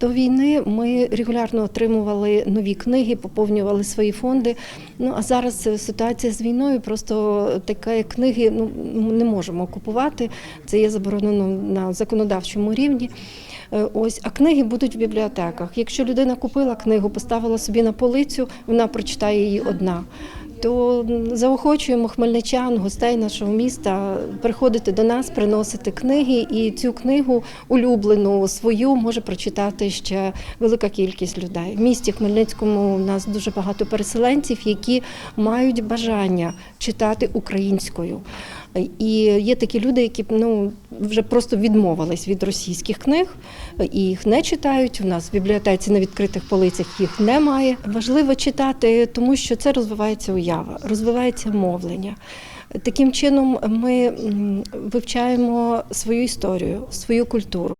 До війни ми регулярно отримували нові книги, поповнювали свої фонди. Ну а зараз е, ситуація з війною просто таке книги ну не можемо купувати. Це є заборонено на законодавчому рівні. Е, Ось, а книги будуть в бібліотеках. Якщо людина купила книгу, поставила собі на полицю, вона прочитає її одна. То заохочуємо хмельничан, гостей нашого міста приходити до нас, приносити книги, і цю книгу улюблену свою може прочитати ще велика кількість людей. В місті Хмельницькому у нас дуже багато переселенців, які мають бажання читати українською. І є такі люди, які ну вже просто відмовились від російських книг і їх не читають. У нас в бібліотеці на відкритих полицях їх немає. Важливо читати, тому що це розвивається уява, розвивається мовлення. Таким чином ми вивчаємо свою історію, свою культуру.